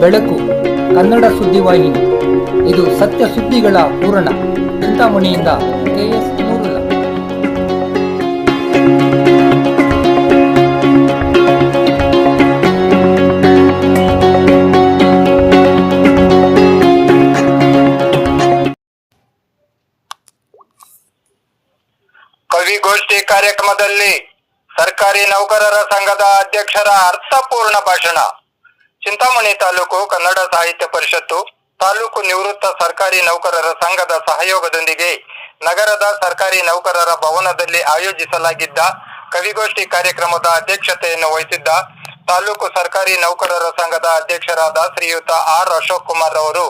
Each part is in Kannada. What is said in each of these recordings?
ಬೆಳಕು, ಕನ್ನಡ ಸುದ್ದಿವಾಹಿನಿ ಇದು ಸತ್ಯ ಸುದ್ದಿಗಳ ಪೂರಣ ಚಿಂತಾಮಣಿಯಿಂದ ಕೆಎಸ್ ಕವಿಗೋಷ್ಠಿ ಕಾರ್ಯಕ್ರಮದಲ್ಲಿ ಸರ್ಕಾರಿ ನೌಕರರ ಸಂಘದ ಅಧ್ಯಕ್ಷರ ಅರ್ಥಪೂರ್ಣ ಭಾಷಣ. ಚಿಂತಾಮಣಿ ತಾಲೂಕು ಕನ್ನಡ ಸಾಹಿತ್ಯ ಪರಿಷತ್ತು, ತಾಲೂಕು ನಿವೃತ್ತ ಸರ್ಕಾರಿ ನೌಕರರ ಸಂಘದ ಸಹಯೋಗದೊಂದಿಗೆ ನಗರದ ಸರ್ಕಾರಿ ನೌಕರರ ಭವನದಲ್ಲಿ ಆಯೋಜಿಸಲಾಗಿದ್ದ ಕವಿಗೋಷ್ಠಿ ಕಾರ್ಯಕ್ರಮದ ಅಧ್ಯಕ್ಷತೆಯನ್ನು ವಹಿಸಿದ್ದ ತಾಲೂಕು ಸರ್ಕಾರಿ ನೌಕರರ ಸಂಘದ ಅಧ್ಯಕ್ಷರಾದ ಶ್ರೀಯುತ ಆರ್ ಅಶೋಕ್ ಕುಮಾರ್ ಅವರು,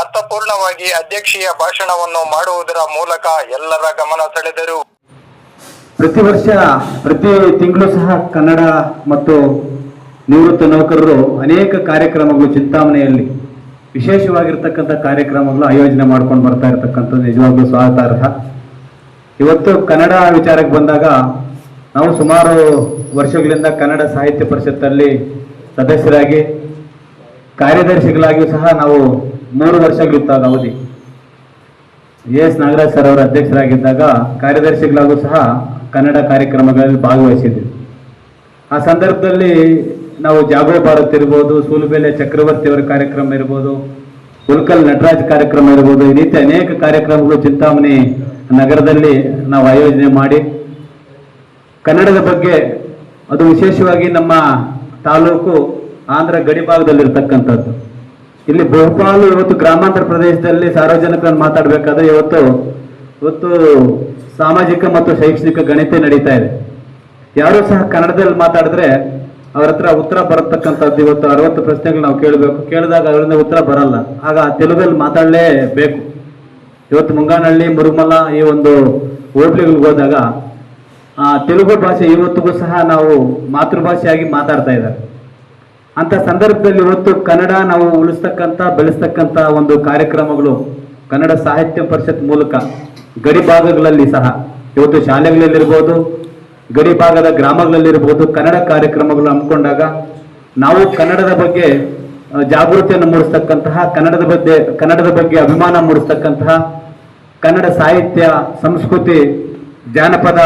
ಅರ್ಥಪೂರ್ಣವಾಗಿ ಅಧ್ಯಕ್ಷೀಯ ಭಾಷಣವನ್ನು ಮಾಡುವುದರ ಮೂಲಕ ಎಲ್ಲರ ಗಮನ ಸೆಳೆದರು. ಪ್ರತಿ ವರ್ಷ, ಪ್ರತಿ ತಿಂಗಳು ಸಹ ಕನ್ನಡ ಮತ್ತು ನಿವೃತ್ತ ನೌಕರರು ಅನೇಕ ಕಾರ್ಯಕ್ರಮಗಳು ಚಿಂತಾಮಣೆಯಲ್ಲಿ ವಿಶೇಷವಾಗಿರ್ತಕ್ಕಂಥ ಕಾರ್ಯಕ್ರಮಗಳು ಆಯೋಜನೆ ಮಾಡ್ಕೊಂಡು ಬರ್ತಾ ಇರತಕ್ಕಂಥದ್ದು ನಿಜವಾಗ್ಲೂ ಸ್ವಾಗತಾರ್ಹ ಇವತ್ತು ಕನ್ನಡ ವಿಚಾರಕ್ಕೆ ಬಂದಾಗ ನಾವು ಸುಮಾರು ವರ್ಷಗಳಿಂದ ಕನ್ನಡ ಸಾಹಿತ್ಯ ಪರಿಷತ್ತಲ್ಲಿ ಸದಸ್ಯರಾಗಿ, ಕಾರ್ಯದರ್ಶಿಗಳಾಗಿಯೂ ಸಹ ನಾವು ಮೂರು ವರ್ಷಗಳಿತ್ತು ಆಗ ಅವಧಿ. ಎಸ್ ನಾಗರಾಜ್ ಸರ್ ಅವರ ಅಧ್ಯಕ್ಷರಾಗಿದ್ದಾಗ ಕಾರ್ಯದರ್ಶಿಗಳಾಗೂ ಸಹ ಕನ್ನಡ ಕಾರ್ಯಕ್ರಮಗಳಲ್ಲಿ ಭಾಗವಹಿಸಿದ್ವಿ. ಆ ಸಂದರ್ಭದಲ್ಲಿ ನಾವು ಜಾಗೋ ಭಾರತ್ ಇರ್ಬೋದು, ಸೂಲುಬೆಲೆ ಚಕ್ರವರ್ತಿ ಅವರ ಕಾರ್ಯಕ್ರಮ ಇರ್ಬೋದು ಉಲ್ಕಲ್ ನಟರಾಜ್ ಕಾರ್ಯಕ್ರಮ ಇರ್ಬೋದು, ಈ ರೀತಿ ಅನೇಕ ಕಾರ್ಯಕ್ರಮಗಳು ಚಿಂತಾಮಣಿ ನಗರದಲ್ಲಿ ನಾವು ಆಯೋಜನೆ ಮಾಡಿ. ಕನ್ನಡದ ಬಗ್ಗೆ ಅದು ವಿಶೇಷವಾಗಿ ನಮ್ಮ ತಾಲೂಕು ಆಂಧ್ರ ಗಡಿ ಭಾಗದಲ್ಲಿರ್ತಕ್ಕಂಥದ್ದು. ಇಲ್ಲಿ ಬಹುಪಾಲು ಇವತ್ತು ಗ್ರಾಮಾಂತರ ಪ್ರದೇಶದಲ್ಲಿ ಸಾರ್ವಜನಿಕರನ್ನು ಮಾತಾಡಬೇಕಾದ್ರೆ ಇವತ್ತು ಇವತ್ತು ಸಾಮಾಜಿಕ ಮತ್ತು ಶೈಕ್ಷಣಿಕ ಗಣಿತ ನಡೀತಾ ಇದೆ. ಯಾರು ಸಹ ಕನ್ನಡದಲ್ಲಿ ಮಾತಾಡಿದ್ರೆ ಅವ್ರ ಹತ್ರ ಉತ್ತರ ಬರತಕ್ಕಂಥದ್ದು ಇವತ್ತು ಅರವತ್ತು ಪ್ರಶ್ನೆಗಳು ನಾವು ಕೇಳಬೇಕು. ಕೇಳಿದಾಗ ಅದರಿಂದ ಉತ್ತರ ಬರಲ್ಲ. ಆಗ ತೆಲುಗಲ್ಲಿ ಮಾತಾಡಲೇಬೇಕು. ಇವತ್ತು ಮುಂಗಾನಹಳ್ಳಿ, ಮುರುಮಲ ಈ ಒಂದು ಹೋಟ್ಲಿಗಳಿಗೆ ಹೋದಾಗ, ಆ ತೆಲುಗು ಭಾಷೆ ಇವತ್ತಿಗೂ ಸಹ ನಾವು ಮಾತೃಭಾಷೆಯಾಗಿ ಮಾತಾಡ್ತಾ ಇದ್ದಾರೆ. ಅಂಥ ಸಂದರ್ಭದಲ್ಲಿ ಇವತ್ತು ಕನ್ನಡ ನಾವು ಉಳಿಸ್ತಕ್ಕಂಥ, ಬೆಳೆಸ್ತಕ್ಕಂಥ ಒಂದು ಕಾರ್ಯಕ್ರಮಗಳು ಕನ್ನಡ ಸಾಹಿತ್ಯ ಪರಿಷತ್ ಮೂಲಕ ಗಡಿ ಭಾಗಗಳಲ್ಲಿ ಸಹ. ಇವತ್ತು ಶಾಲೆಗಳಲ್ಲಿರ್ಬೋದು ಗಡಿ ಭಾಗದ ಗ್ರಾಮಗಳಲ್ಲಿರ್ಬೋದು ಕನ್ನಡ ಕಾರ್ಯಕ್ರಮಗಳು ಹಮ್ಮಿಕೊಂಡಾಗ ನಾವು ಕನ್ನಡದ ಬಗ್ಗೆ ಜಾಗೃತಿಯನ್ನು ಮೂಡಿಸ್ತಕ್ಕಂತಹ, ಕನ್ನಡದ ಬಗ್ಗೆ ಕನ್ನಡದ ಬಗ್ಗೆ ಅಭಿಮಾನ ಮೂಡಿಸ್ತಕ್ಕಂತಹ ಕನ್ನಡ ಸಾಹಿತ್ಯ, ಸಂಸ್ಕೃತಿ, ಜಾನಪದ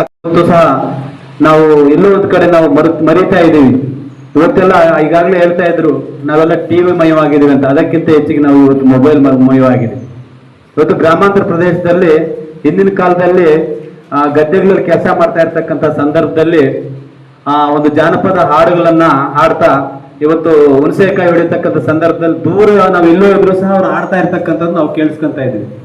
ಸಹ ನಾವು ಎಲ್ಲೋ ಒಂದು ಕಡೆ ನಾವು ಮರು, ಮರಿತಾ ಇದ್ದೀವಿ. ಇವತ್ತೆಲ್ಲ ಈಗಾಗಲೇ ಹೇಳ್ತಾ ಇದ್ರು, ನಾವೆಲ್ಲ ಟಿವಿ ಮಯವಾಗಿದ್ದೀವಿ ಅಂತ. ಅದಕ್ಕಿಂತ ಹೆಚ್ಚಿಗೆ ನಾವು ಇವತ್ತು ಮೊಬೈಲ್ ಮಯವಾಗಿದೆ ಇವತ್ತು ಗ್ರಾಮಾಂತರ ಪ್ರದೇಶದಲ್ಲಿ ಹಿಂದಿನ ಕಾಲದಲ್ಲಿ ಗದ್ದೆಗಳಲ್ಲಿ ಕೆಲಸ ಮಾಡ್ತಾ ಇರ್ತಕ್ಕಂಥ ಸಂದರ್ಭದಲ್ಲಿ, ಆ, ಒಂದು ಜಾನಪದ ಹಾಡುಗಳನ್ನ ಹಾಡ್ತಾ, ಇವತ್ತು ಹುಣಸೇಕಾಯಿ ಹೊಡಿತಕ್ಕಂಥ ಸಂದರ್ಭದಲ್ಲಿ ದೂರ ನಾವು ಎಲ್ಲೋ ಇದ್ರು ಸಹ ಅವ್ರು ಹಾಡ್ತಾ ಇರ್ತಕ್ಕಂಥದ್ದು ನಾವು ಕೇಳಿಸ್ಕೊಂತ ಇದ್ದೀವಿ.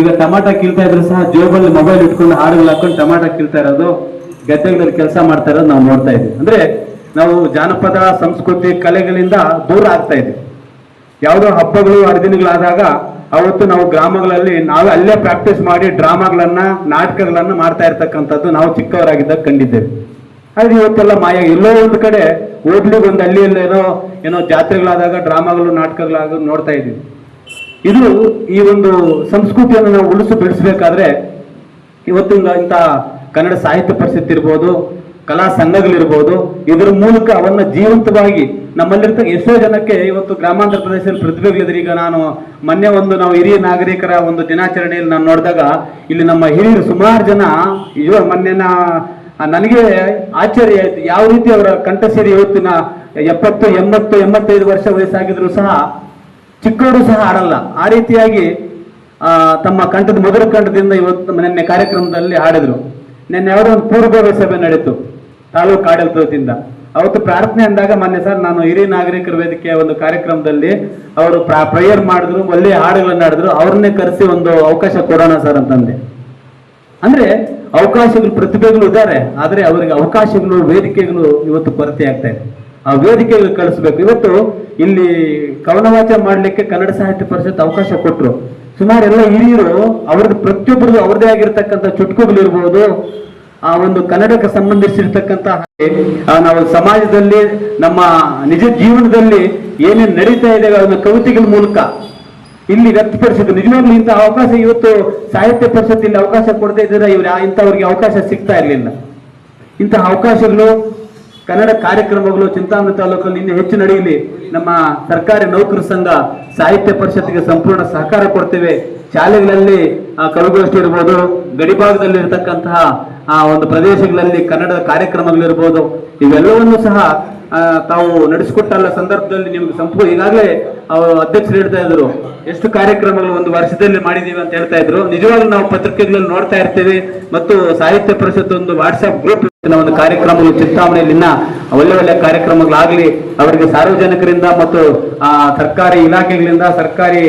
ಈಗ ಟಮಾಟ ಕೀಳ್ತಾ ಇದ್ರು ಸಹ ಜೇಬಲ್ಲಿ ಮೊಬೈಲ್ ಇಟ್ಕೊಂಡು ಹಾಡುಗಳು ಹಾಕೊಂಡು ಟಮಾಟ ಕೀಳ್ತಾ ಇರೋದು, ಗದ್ದೆಗಳಲ್ಲಿ ಕೆಲಸ ಮಾಡ್ತಾ ಇರೋದು ನಾವು ನೋಡ್ತಾ ಇದ್ದೀವಿ. ಅಂದ್ರೆ ನಾವು ಜಾನಪದ, ಸಂಸ್ಕೃತಿ, ಕಲೆಗಳಿಂದ ದೂರ ಆಗ್ತಾ ಇದ್ವಿ ಯಾವುದೋ ಹಬ್ಬಗಳು, ಹರಿದಿನಗಳಾದಾಗ ಅವತ್ತು ನಾವು ಗ್ರಾಮಗಳಲ್ಲಿ ನಾವೇ ಅಲ್ಲೇ ಪ್ರಾಕ್ಟೀಸ್ ಮಾಡಿ ಡ್ರಾಮಾಗಳನ್ನ ನಾಟಕಗಳನ್ನ ಮಾಡ್ತಾ ಇರ್ತಕ್ಕಂಥದ್ದು ನಾವು ಚಿಕ್ಕವರಾಗಿದ್ದಾಗ ಕಂಡಿದ್ದೇವೆ. ಆದ್ರೆ ಇವತ್ತೆಲ್ಲ ಮಾಯ, ಎಲ್ಲೋ ಒಂದು ಕಡೆ ಹೋಗ್ಲಿಗೆ ಒಂದು ಹಳ್ಳಿಯಲ್ಲಿ ಏನೋ ಏನೋ ಜಾತ್ರೆಗಳಾದಾಗ ಡ್ರಾಮಾಗಳು ನಾಟಕಗಳಾಗ ನೋಡ್ತಾ ಇದ್ದೀವಿ. ಇದು ಈ ಒಂದು ಸಂಸ್ಕೃತಿಯನ್ನು ನಾವು ಉಳಿಸಿ ಬೆಳೆಸಬೇಕಾದ್ರೆ ಇವತ್ತಿನ ಇಂಥ ಕನ್ನಡ ಸಾಹಿತ್ಯ ಪರಿಸ್ಥಿತಿ ಇರ್ಬೋದು ಕಲಾ ಸಂಘಗಳಿರ್ಬೋದು ಇದರ ಮೂಲಕ ಅವನ್ನ ಜೀವಂತವಾಗಿ ನಮ್ಮಲ್ಲಿರ್ತಕ್ಕ ಎಷ್ಟೋ ಜನಕ್ಕೆ ಇವತ್ತು ಗ್ರಾಮಾಂತರ ಪ್ರದೇಶದಲ್ಲಿ ಪ್ರತಿಭೆಗಳಿದ್ರೆ ಈಗ ನಾನು ಮೊನ್ನೆ ಒಂದು ನಾವು ಹಿರಿಯ ನಾಗರಿಕರ ಒಂದು ದಿನಾಚರಣೆಯಲ್ಲಿ ನಾನು ನೋಡಿದಾಗ ಇಲ್ಲಿ ನಮ್ಮ ಹಿರಿಯರು ಸುಮಾರು ಜನ, ಇವ ಮೊನ್ನೆ ನನಗೆ ಆಶ್ಚರ್ಯ ಆಯ್ತು. ಯಾವ ರೀತಿ ಅವರ ಕಂಠಸೇರಿ ಇವತ್ತಿನ ಎಪ್ಪತ್ತು, ಎಂಬತ್ತು, ಎಂಬತ್ತೈದು ವರ್ಷ ವಯಸ್ಸಾಗಿದ್ರು ಸಹ ಚಿಕ್ಕವರು ಸಹ ಆಡಲ್ಲ ಆ ರೀತಿಯಾಗಿ ತಮ್ಮ ಕಂಠದ ಮೊದಲ ಕಂಠದಿಂದ ಇವತ್ತು ನಿನ್ನೆ ಕಾರ್ಯಕ್ರಮದಲ್ಲಿ ಹಾಡಿದ್ರು. ನಿನ್ನೆ ಯಾವುದೋ ಒಂದು ಪೂರ್ವ ಸಭೆ ನಡೀತು ತಾಲೂಕು ಆಡಳಿತದಿಂದ ಅವತ್ತು ಪ್ರಾರ್ಥನೆ ಅಂದಾಗ ಮೊನ್ನೆ ಸರ್, ನಾನು ಹಿರಿಯ ನಾಗರಿಕರ ವೇದಿಕೆಯ ಒಂದು ಕಾರ್ಯಕ್ರಮದಲ್ಲಿ ಅವರು ಪ್ರೇಯರ್ ಮಾಡಿದ್ರು, ಒಳ್ಳೆ ಹಾಡುಗಳನ್ನ ಆಡಿದ್ರು ಅವ್ರನ್ನೇ ಕರೆಸಿ ಒಂದು ಅವಕಾಶ ಕೊಡೋಣ ಸರ್ ಅಂತಂದೆ. ಅಂದ್ರೆ ಅವಕಾಶಗಳು, ಪ್ರತಿಭೆಗಳು ಇದ್ದಾರೆ, ಆದ್ರೆ ಅವರಿಗೆ ಅವಕಾಶಗಳು, ವೇದಿಕೆಗಳು ಇವತ್ತು ಕೊರತೆ ಆಗ್ತಾ ಇದೆ. ಆ ವೇದಿಕೆಗಳು ಕಳಿಸ್ಬೇಕು. ಇವತ್ತು ಇಲ್ಲಿ ಕವನವಾಚ ಮಾಡಲಿಕ್ಕೆ ಕನ್ನಡ ಸಾಹಿತ್ಯ ಪರಿಷತ್ ಅವಕಾಶ ಕೊಟ್ಟರು ಸುಮಾರು ಎಲ್ಲ ಹಿರಿಯರು, ಅವ್ರದ್ದು ಪ್ರತಿಯೊಬ್ಬರದ್ದು ಅವ್ರದೇ ಆಗಿರ್ತಕ್ಕಂಥ ಚುಟುಕುಗಳು ಇರ್ಬೋದು ಆ ಒಂದು ಕನ್ನಡಕ್ಕೆ ಸಂಬಂಧಿಸಿರ್ತಕ್ಕಂಥ ಹಾಗೆ, ನಾವು ಸಮಾಜದಲ್ಲಿ ನಮ್ಮ ನಿಜ ಜೀವನದಲ್ಲಿ ಏನೇನು ನಡೀತಾ ಇದೆ ಅದನ್ನ ಕವಿತೆಗಳ ಮೂಲಕ ಇಲ್ಲಿ ವ್ಯಕ್ತಪಡಿಸಿದ್ರು ನಿಜವಾಗ್ಲೂ ಇಂತಹ ಅವಕಾಶ ಇವತ್ತು ಸಾಹಿತ್ಯ ಪರಿಷತ್ ಇಲ್ಲಿ ಅವಕಾಶ ಕೊಡದೇ ಇದ್ರೆ ಇವ್ರು ಇಂಥವ್ರಿಗೆ ಅವಕಾಶ ಸಿಗ್ತಾ ಇರಲಿಲ್ಲ. ಇಂತಹ ಅವಕಾಶಗಳು ಕನ್ನಡ ಕಾರ್ಯಕ್ರಮಗಳು ಚಿಂತಾಮಣಿ ತಾಲೂಕಲ್ಲಿ ಇನ್ನೂ ಹೆಚ್ಚು ನಡೆಯಲಿ. ನಮ್ಮ ಸರ್ಕಾರಿ ನೌಕರ ಸಂಘ ಸಾಹಿತ್ಯ ಪರಿಷತ್ಗೆ ಸಂಪೂರ್ಣ ಸಹಕಾರ ಕೊಡ್ತೇವೆ. ಶಾಲೆಗಳಲ್ಲಿ ಕವಿಗೋಷ್ಠಿ ಇರ್ಬೋದು ಗಡಿಭಾಗದಲ್ಲಿ ಇರತಕ್ಕಂತಹ, ಆ, ಒಂದು ಪ್ರದೇಶಗಳಲ್ಲಿ ಕನ್ನಡದ ಕಾರ್ಯಕ್ರಮಗಳಿರ್ಬೋದು, ಇವೆಲ್ಲವನ್ನು ಸಹ ತಾವು ನಡೆಸಿಕೊಟ್ಟಲ್ಲ ಸಂದರ್ಭದಲ್ಲಿ ನಿಮ್ಗೆ ಸಂಪೂರ್ಣ ಈಗಾಗಲೇ ಅಧ್ಯಕ್ಷರು ಹೇಳ್ತಾ ಇದ್ರು, ಎಷ್ಟು ಕಾರ್ಯಕ್ರಮಗಳು ಒಂದು ವರ್ಷದಲ್ಲಿ ಮಾಡಿದೀವಿ ಅಂತ ಹೇಳ್ತಾ ಇದ್ರು. ನಿಜವಾಗ್ಲೂ ನಾವು ಪತ್ರಿಕೆಗಳಲ್ಲಿ ನೋಡ್ತಾ ಇರ್ತೇವೆ ಮತ್ತು ಸಾಹಿತ್ಯ ಪರಿಷತ್ ಒಂದು ವಾಟ್ಸ್ಆಪ್ ಗ್ರೂಪ್ ಒಂದು ಕಾರ್ಯಕ್ರಮಗಳು ಚಿಂತಾಮಣೆಯಲ್ಲಿ ಒಳ್ಳೆ ಒಳ್ಳೆ ಕಾರ್ಯಕ್ರಮಗಳಾಗಲಿ ಅವರಿಗೆ ಸಾರ್ವಜನಿಕರಿಂದ ಮತ್ತು ಆ, ಸರ್ಕಾರಿ ಇಲಾಖೆಗಳಿಂದ ಸರ್ಕಾರಿ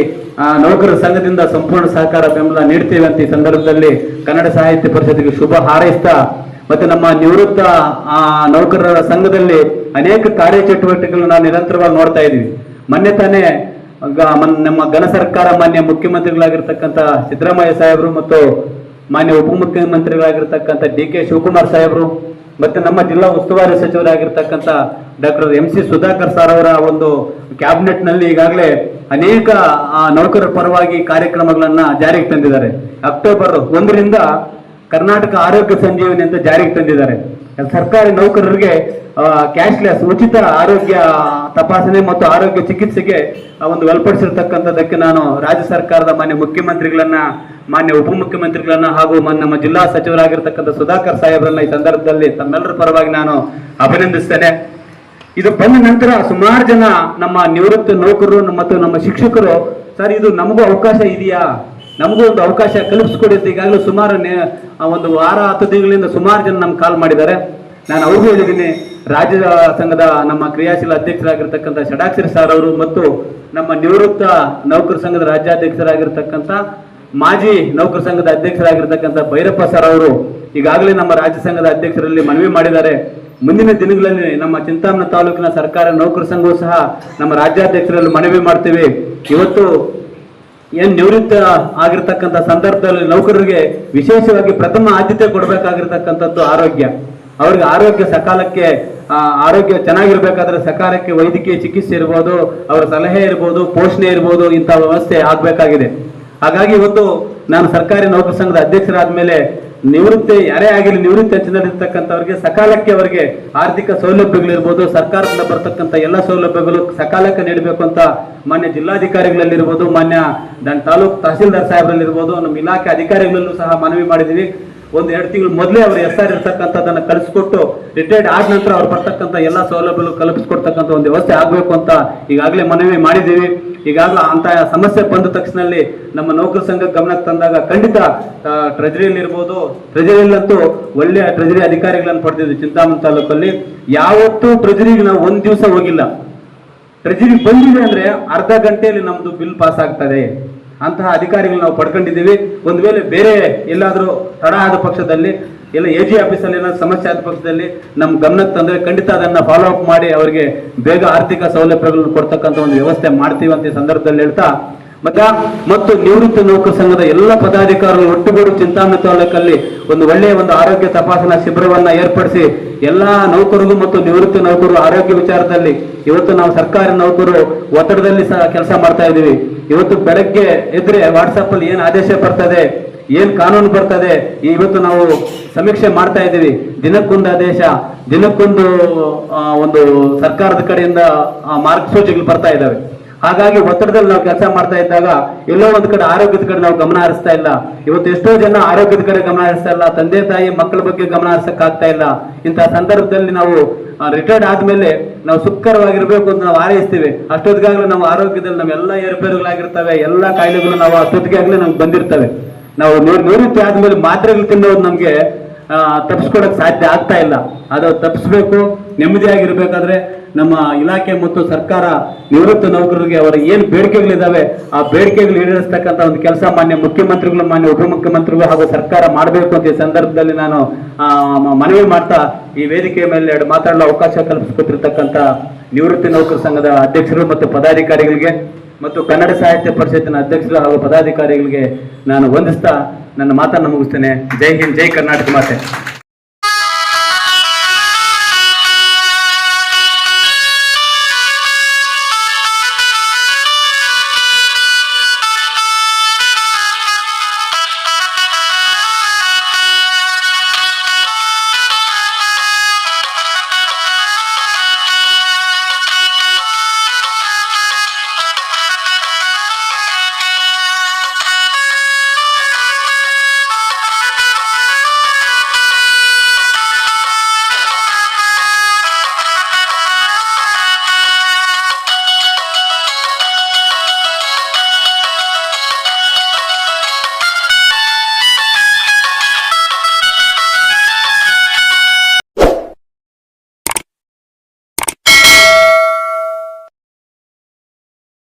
ನೌಕರ ಸಂಘದಿಂದ ಸಂಪೂರ್ಣ ಸಹಕಾರ ಬೆಂಬಲ ನೀಡ್ತೇವೆ ಅಂತ ಈ ಸಂದರ್ಭದಲ್ಲಿ ಕನ್ನಡ ಸಾಹಿತ್ಯ ಪರಿಷತ್ಗೆ ಶುಭ ಹಾರೈಸ್ತಾ ಮತ್ತೆ ನಮ್ಮ ನಿವೃತ್ತ ನೌಕರರ ಸಂಘದಲ್ಲಿ ಅನೇಕ ಕಾರ್ಯಚಟುವಟಿಕೆಗಳನ್ನು ನಾವು ನಿರಂತರವಾಗಿ ನೋಡ್ತಾ ಇದ್ದೀವಿ. ಮೊನ್ನೆ ತಾನೇ ನಮ್ಮ ಘನ ಸರ್ಕಾರ ಮಾನ್ಯ ಮುಖ್ಯಮಂತ್ರಿಗಳಾಗಿರ್ತಕ್ಕಂಥ ಸಿದ್ದರಾಮಯ್ಯ ಸಾಹೇಬರು ಮತ್ತು ಮಾನ್ಯ ಉಪಮುಖ್ಯಮಂತ್ರಿಗಳಾಗಿರ್ತಕ್ಕಂಥ ಡಿ ಕೆ ಶಿವಕುಮಾರ್ ಸಾಹೇಬರು ಮತ್ತೆ ನಮ್ಮ ಜಿಲ್ಲಾ ಉಸ್ತುವಾರಿ ಸಚಿವರಾಗಿರ್ತಕ್ಕಂಥ doctor M C Sudhakar sir ಅವರ ಒಂದು ಕ್ಯಾಬಿನೆಟ್ನಲ್ಲಿ ಈಗಾಗಲೇ ಅನೇಕ ನೌಕರರ ಪರವಾಗಿ ಕಾರ್ಯಕ್ರಮಗಳನ್ನು ಜಾರಿಗೆ ತಂದಿದ್ದಾರೆ. ಅಕ್ಟೋಬರ್ ಒಂದರಿಂದ ಕರ್ನಾಟಕ ಆರೋಗ್ಯ ಸಂಜೀವನಿ ಅಂತ ಜಾರಿಗೆ ತಂದಿದ್ದಾರೆ. ಸರ್ಕಾರಿ ನೌಕರರಿಗೆ ಕ್ಯಾಶ್ಲೆಸ್ ಉಚಿತ ಆರೋಗ್ಯ ತಪಾಸಣೆ ಮತ್ತು ಆರೋಗ್ಯ ಚಿಕಿತ್ಸೆಗೆ ಒಂದು ಒಳಪಡಿಸಿರ್ತಕ್ಕಂಥದ್ದಕ್ಕೆ ನಾನು ರಾಜ್ಯ ಸರ್ಕಾರದ ಮಾನ್ಯ ಮುಖ್ಯಮಂತ್ರಿಗಳನ್ನ ಮಾನ್ಯ ಉಪಮುಖ್ಯಮಂತ್ರಿಗಳನ್ನ ಹಾಗೂ ನಮ್ಮ ಜಿಲ್ಲಾ ಸಚಿವರಾಗಿರ್ತಕ್ಕಂಥ ಸುಧಾಕರ್ ಸಾಹೇಬ್ರನ್ನ ಈ ಸಂದರ್ಭದಲ್ಲಿ ತಮ್ಮೆಲ್ಲರ ಪರವಾಗಿ ನಾನು ಅಭಿನಂದಿಸ್ತೇನೆ. ಇದು ಬಂದ ನಂತರ ಸುಮಾರು ಜನ ನಮ್ಮ ನಿವೃತ್ತ ನೌಕರರು ಮತ್ತು ನಮ್ಮ ಶಿಕ್ಷಕರು, ಸರ್, ಇದು ನಮಗೂ ಅವಕಾಶ ಇದೆಯಾ? ನಮಗೂ ಒಂದು ಅವಕಾಶ ಕಲ್ಪಿಸ್ಕೊಡಿ ಅಂತ ಈಗಾಗಲೇ ಸುಮಾರು ಒಂದು ವಾರ ಹತ್ತು ತಿಂಗಳಿಂದ ಸುಮಾರು ಜನ ನಮ್ಗೆ ಕಾಲ್ ಮಾಡಿದ್ದಾರೆ. ನಾನು ಅವ್ರಿಗೂ ಹೇಳಿದ್ದೀನಿ, ರಾಜ್ಯ ಸಂಘದ ನಮ್ಮ ಕ್ರಿಯಾಶೀಲ ಅಧ್ಯಕ್ಷರಾಗಿರ್ತಕ್ಕಂಥ ಷಡಾಕ್ಷರಿ ಸರ್ ಅವರು ಮತ್ತು ನಮ್ಮ ನಿವೃತ್ತ ನೌಕರ ಸಂಘದ ರಾಜ್ಯಾಧ್ಯಕ್ಷರಾಗಿರ್ತಕ್ಕಂಥ ಮಾಜಿ ನೌಕರ ಸಂಘದ ಅಧ್ಯಕ್ಷರಾಗಿರ್ತಕ್ಕಂಥ ಭೈರಪ್ಪ ಸರ್ ಅವರು ಈಗಾಗಲೇ ನಮ್ಮ ರಾಜ್ಯ ಸಂಘದ ಅಧ್ಯಕ್ಷರಲ್ಲಿ ಮನವಿ ಮಾಡಿದ್ದಾರೆ. ಮುಂದಿನ ದಿನಗಳಲ್ಲಿ ನಮ್ಮ ಚಿಂತಾಮಣ ತಾಲೂಕಿನ ಸರ್ಕಾರ ನೌಕರ ಸಂಘವು ಸಹ ನಮ್ಮ ರಾಜ್ಯಾಧ್ಯಕ್ಷರಲ್ಲಿ ಮನವಿ ಮಾಡ್ತೀವಿ. ಇವತ್ತು ಏನ್ ನಿವೃತ್ತ ಆಗಿರ್ತಕ್ಕಂಥ ಸಂದರ್ಭದಲ್ಲಿ ನೌಕರರಿಗೆ ವಿಶೇಷವಾಗಿ ಪ್ರಥಮ ಆದ್ಯತೆ ಕೊಡಬೇಕಾಗಿರ್ತಕ್ಕಂಥದ್ದು ಆರೋಗ್ಯ. ಅವ್ರಿಗೆ ಆರೋಗ್ಯ ಸಕಾಲಕ್ಕೆ ಆರೋಗ್ಯ ಚೆನ್ನಾಗಿರ್ಬೇಕಾದ್ರೆ ಸಕಾಲಕ್ಕೆ ವೈದ್ಯಕೀಯ ಚಿಕಿತ್ಸೆ ಇರ್ಬೋದು, ಅವರ ಸಲಹೆ ಇರ್ಬೋದು, ಪೋಷಣೆ ಇರ್ಬೋದು ಇಂಥ ವ್ಯವಸ್ಥೆ ಆಗ್ಬೇಕಾಗಿದೆ. ಹಾಗಾಗಿ ಇವತ್ತು ನಾನು ಸರ್ಕಾರಿ ನೌಕರ ಸಂಘದ ಅಧ್ಯಕ್ಷರಾದ ಮೇಲೆ ನಿವೃತ್ತಿ, ಯಾರೇ ಆಗಿರಲಿ ನಿವೃತ್ತಿ ಹೆಚ್ಚಿನಲ್ಲಿರ್ತಕ್ಕಂಥವ್ರಿಗೆ ಸಕಾಲಕ್ಕೆ ಅವರಿಗೆ ಆರ್ಥಿಕ ಸೌಲಭ್ಯಗಳಿರ್ಬೋದು, ಸರ್ಕಾರದಿಂದ ಬರತಕ್ಕಂಥ ಎಲ್ಲ ಸೌಲಭ್ಯಗಳು ಸಕಾಲಕ್ಕೆ ನೀಡಬೇಕು ಅಂತ ಮಾನ್ಯ ಜಿಲ್ಲಾಧಿಕಾರಿಗಳಲ್ಲಿರ್ಬೋದು, ಮಾನ್ಯ ನನ್ನ ತಾಲೂಕು ತಹಸೀಲ್ದಾರ್ ಸಾಹೇಬರಲ್ಲಿರ್ಬೋದು, ನಮ್ಮ ಇಲಾಖೆ ಅಧಿಕಾರಿಗಳಲ್ಲೂ ಸಹ ಮನವಿ ಮಾಡಿದ್ದೀವಿ. ಒಂದು ಎರಡು ತಿಂಗಳು ಮೊದಲೇ ಅವರು ಎಸ್ ಆರ್ ಇರ್ತಕ್ಕಂಥದ್ದನ್ನು ಕಳಿಸ್ಕೊಟ್ಟು ರಿಟೈರ್ಡ್ ಆದ ನಂತರ ಅವ್ರು ಬರ್ತಕ್ಕಂಥ ಎಲ್ಲ ಸೌಲಭ್ಯಗಳು ಕಲ್ಪಿಸ್ಕೊಡ್ತಕ್ಕಂಥ ಒಂದು ವ್ಯವಸ್ಥೆ ಆಗಬೇಕು ಅಂತ ಈಗಾಗಲೇ ಮನವಿ ಮಾಡಿದ್ದೀವಿ. ಈಗಾಗಲೇ ಅಂತ ಸಮಸ್ಯೆ ಬಂದ ತಕ್ಷಣದಲ್ಲಿ ನಮ್ಮ ನೌಕರ ಸಂಘ ಗಮನಕ್ಕೆ ತಂದಾಗ ಖಂಡಿತ ಟ್ರೆಜರಿಯಲ್ಲಿ ಇರ್ಬೋದು. ಟ್ರೆಜರಿಯಲ್ಲಂತೂ ಒಳ್ಳೆಯ ಟ್ರೆಜರಿ ಅಧಿಕಾರಿಗಳನ್ನು ಪಡೆದಿದ್ವಿ ಚಿಂತಾಮಣಿ ತಾಲೂಕಲ್ಲಿ. ಯಾವತ್ತೂ ಟ್ರೆಜರಿಗೆ ನಾವು ಒಂದು ದಿವಸ ಹೋಗಿಲ್ಲ. ಟ್ರೆಜರಿ ಬಂದಿದೆ ಅಂದ್ರೆ ಅರ್ಧ ಗಂಟೆಯಲ್ಲಿ ನಮ್ದು ಬಿಲ್ ಪಾಸ್ ಆಗ್ತದೆ. ಅಂತಹ ಅಧಿಕಾರಿಗಳು ನಾವು ಪಡ್ಕೊಂಡಿದ್ದೀವಿ. ಒಂದು ವೇಳೆ ಬೇರೆ ಎಲ್ಲಾದರೂ ತಡ ಆದ ಪಕ್ಷದಲ್ಲಿ ಎಲ್ಲ ಎ ಜಿ ಆಫೀಸಲ್ಲಿ ಏನಾದ್ರು ಸಮಸ್ಯೆ ಆದ ಪಕ್ಷದಲ್ಲಿ ನಮ್ಮ ಗಮನಕ್ಕೆ ತಂದ್ರೆ ಖಂಡಿತ ಅದನ್ನ ಫಾಲೋ ಅಪ್ ಮಾಡಿ ಅವರಿಗೆ ಬೇಗ ಆರ್ಥಿಕ ಸೌಲಭ್ಯಗಳನ್ನು ಕೊಡ್ತಕ್ಕಂಥ ಒಂದು ವ್ಯವಸ್ಥೆ ಮಾಡ್ತೀವಿ ಅಂತ ಸಂದರ್ಭದಲ್ಲಿ ಹೇಳ್ತಾ ಮತ್ತ ಮತ್ತು ನಿವೃತ್ತ ನೌಕರ ಸಂಘದ ಎಲ್ಲ ಪದಾಧಿಕಾರಿಗಳು ಒಟ್ಟುಗೂಡು ಚಿಂತಾಮಣಿ ತಾಲೂಕಲ್ಲಿ ಒಂದು ಒಳ್ಳೆಯ ಒಂದು ಆರೋಗ್ಯ ತಪಾಸಣಾ ಶಿಬಿರವನ್ನ ಏರ್ಪಡಿಸಿ ಎಲ್ಲಾ ನೌಕರರು ಮತ್ತು ನಿವೃತ್ತ ನೌಕರರು ಆರೋಗ್ಯ ವಿಚಾರದಲ್ಲಿ ಇವತ್ತು ನಾವು ಸರ್ಕಾರಿ ನೌಕರರು ಒತ್ತಡದಲ್ಲಿ ಕೆಲಸ ಮಾಡ್ತಾ ಇದ್ದೀವಿ. ಇವತ್ತು ಬೆಳಗ್ಗೆ ಎದ್ರೆ ವಾಟ್ಸಪ್ ಅಲ್ಲಿ ಏನ್ ಆದೇಶ ಬರ್ತದೆ, ಏನ್ ಕಾನೂನು ಬರ್ತದೆ ಇವತ್ತು ನಾವು ಸಮೀಕ್ಷೆ ಮಾಡ್ತಾ ಇದ್ದೀವಿ. ದಿನಕ್ಕೊಂದು ಆದೇಶ, ದಿನಕ್ಕೊಂದು ಒಂದು ಸರ್ಕಾರದ ಕಡೆಯಿಂದ ಮಾರ್ಗಸೂಚಿಗಳು ಬರ್ತಾ ಇದ್ದಾವೆ. ಹಾಗಾಗಿ ಒತ್ತಡದಲ್ಲಿ ನಾವು ಕೆಲಸ ಮಾಡ್ತಾ ಇದ್ದಾಗ ಎಲ್ಲೋ ಒಂದು ಕಡೆ ಆರೋಗ್ಯದ ಕಡೆ ನಾವು ಗಮನ ಹರಿಸ್ತಾ ಇಲ್ಲ. ಇವತ್ತು ಎಷ್ಟೋ ಜನ ಆರೋಗ್ಯದ ಕಡೆ ಗಮನ ಹರಿಸ್ತಾ ಇಲ್ಲ. ತಂದೆ, ತಾಯಿ, ಮಕ್ಕಳ ಬಗ್ಗೆ ಗಮನ ಹರಿಸಕ್ ಆಗ್ತಾ ಇಲ್ಲ. ಇಂತಹ ಸಂದರ್ಭದಲ್ಲಿ ನಾವು ರಿಟೈರ್ಡ್ ಆದ್ಮೇಲೆ ನಾವು ಸುಖಕರವಾಗಿರ್ಬೇಕು ಅಂತ ನಾವು ಹಾರೈಸ್ತೀವಿ. ಅಷ್ಟೊತ್ತಿಗಾಗಲೇ ನಾವು ಆರೋಗ್ಯದಲ್ಲಿ ನಾವೆಲ್ಲ ಏರುಪೇರುಗಳಾಗಿರ್ತವೆ. ಎಲ್ಲ ಕಾಯಿಲೆಗಳು ನಾವು ಅಷ್ಟೊತ್ತಿಗಾಗಲೇ ನಮ್ಗೆ ಬಂದಿರ್ತವೆ. ನಾವು ನಿವೃ- ನಿವೃತ್ತಿ ಆದ್ಮೇಲೆ ಮಾತ್ರೆಗಳು ತಿನ್ನೋದು ನಮ್ಗೆ ಆ, ತಪ್ಪಿಸ್ಕೊಡಕ್ ಸಾಧ್ಯ ಆಗ್ತಾ ಇಲ್ಲ. ಅದು ತಪ್ಪಿಸ್ಬೇಕು ನೆಮ್ಮದಿಯಾಗಿರ್ಬೇಕಾದ್ರೆ ನಮ್ಮ ಇಲಾಖೆ ಮತ್ತು ಸರ್ಕಾರ ನಿವೃತ್ತ ನೌಕರರಿಗೆ ಅವರ ಏನು ಬೇಡಿಕೆಗಳಿದ್ದಾವೆ ಆ ಬೇಡಿಕೆಗಳು ಈಡೇರಿಸ್ತಕ್ಕಂಥ ಒಂದು ಕೆಲಸ ಮಾನ್ಯ ಮುಖ್ಯಮಂತ್ರಿಗಳು ಮಾನ್ಯ ಉಪಮುಖ್ಯಮಂತ್ರಿಗಳು ಹಾಗೂ ಸರ್ಕಾರ ಮಾಡಬೇಕು ಅಂತ ಈ ಸಂದರ್ಭದಲ್ಲಿ ನಾನು ಮನವಿ ಮಾಡ್ತಾ ಈ ವೇದಿಕೆ ಮೇಲೆ ಎರಡು ಮಾತಾಡಲು ಅವಕಾಶ ಕಲ್ಪಿಸಿಕೊಟ್ಟಿರ್ತಕ್ಕಂಥ ನಿವೃತ್ತಿ ನೌಕರ ಸಂಘದ ಅಧ್ಯಕ್ಷರು ಮತ್ತು ಪದಾಧಿಕಾರಿಗಳಿಗೆ ಮತ್ತು ಕನ್ನಡ ಸಾಹಿತ್ಯ ಪರಿಷತ್ತಿನ ಅಧ್ಯಕ್ಷರು ಹಾಗೂ ಪದಾಧಿಕಾರಿಗಳಿಗೆ ನಾನು ವಂದಿಸ್ತಾ ನನ್ನ ಮಾತನ್ನು ಮುಗಿಸ್ತೇನೆ. ಜೈ ಹಿಂದ್, ಜೈ ಕರ್ನಾಟಕ ಮಾತೆ.